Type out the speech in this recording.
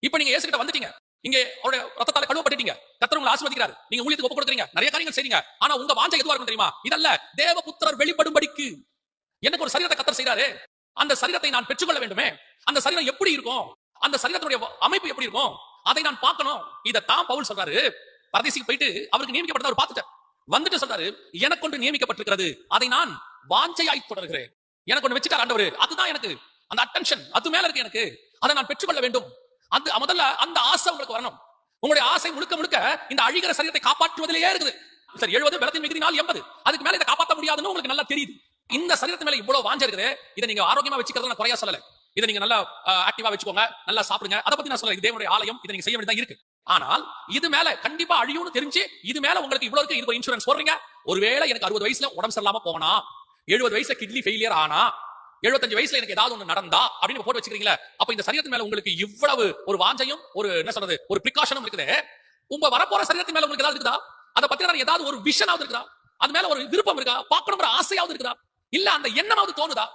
இப்ப நீங்க இயேசு கிட்ட வந்துட்டீங்க. இங்க அவருடைய ரத்தத்தால கழுவப்பட்டுட்டீங்க. கத்தர் உங்களை ஆசீர்வதிக்கிறாரு. நீங்க ஊழியத்துக்கு ஒப்பு கொடுக்குறீங்க. நிறைய காரியங்கள் செய்றீங்க. ஆனா உங்க வாஞ்சை எதுவா இருக்கும் தெரியுமா? இதல்ல தேவபுத்திரர் வெளிப்படும்படிக்கு. எனக்கு ஒரு சரீரத்தை கத்தர் செய்யறாரு அந்த சரீரத்தை நான் பெற்றுக்கொள்ள வேண்டுமே. அந்த சரீரம் எப்படி இருக்கும்? அந்த சரீரத்தினுடைய அமைப்பு எப்படி இருக்கும்? அதை நான் பார்க்கணும். தான் பவுல் சொல்றாரு. பரதேசிக்கு போயிட்டு அவருக்கு நியமிக்கப்பட்டதை அவர் பார்த்துட்டார். வந்துட்டு சொல்றாரு எனக்கு ஒன்று நியமிக்கப்பட்டிருக்கிறது. அதை நான் வாஞ்சையாய் தொடர்கிறேன். எனக்கு ஒன்று வச்சுட்டார் ஆண்டவர். அதுதான் எனக்கு அந்த அட்டென்ஷன் அது மேல இருக்கு எனக்கு. அதை நான் பெற்றுக்கொள்ள வேண்டும். அந்த முதல்ல அந்த ஆசை உங்களுக்கு வரணும். உங்களுடைய ஆசை முழுக்க முழுக்க இந்த அழிகிற சரீரத்தை காப்பாற்றுவதிலேயே இருக்குது. சரி எழுபது பலத்தின் மிகுதினால் எண்பது. அதுக்கு மேல இதை காப்பாற்ற முடியாதுன்னு உங்களுக்கு நல்லா தெரியுது. இந்த சரீரத்து மேல இவ்வளவு வாஞ்ச இருக்குது. இதை நீங்க ஆரோக்கியமா வச்சுக்கிறது நான் குறையா சொல்லல. இதை நீங்க நல்லா ஆக்டிவா வச்சுக்கோங்க. நல்லா சாப்பிடுங்க. அதை பத்தி நான் சொல்ல இதே தேவனுடைய ஆலயம். இதை நீங்க செய்ய வேண்டியதா இருக்கு. ஆனால் இது மேல கண்டிப்பா அழியும்னு தெரிஞ்சு இது மேல உங்களுக்கு இவ்வளவு இருக்கு. இது இன்சூரன்ஸ் போடுறீங்க. ஒருவேளை எனக்கு அறுபது வயசுல உடம்பு சரியில்லாம போனா எழுபது வயசுல கிட்னி ஃபெயிலியர் ஆனா எழுபத்தஞ்சு வயசுல எனக்கு ஏதாவது ஒண்ணு நடந்தா அப்படின்னு போட்டு வச்சுக்கிறீங்களா அப்ப இந்த சரீரத்தின் மேல உங்களுக்கு இவ்வளவு ஒரு வாஞ்சையும் ஒரு என்ன சொல்றது ஒரு பிரிகாஷனும் இருக்குது. உங்க வரப்போற சரீரத்தின் மேல உங்களுக்கு ஏதாவது இருக்குதா? அதை பத்தி ஏதாவது ஒரு விஷனாவது இருக்குதா? அது மேல ஒரு விருப்பம் இருக்கா? பார்க்கணுங்கிற ஆசையாவது இருக்குதா? இல்ல அந்த எண்ணமாவது தோணுதா?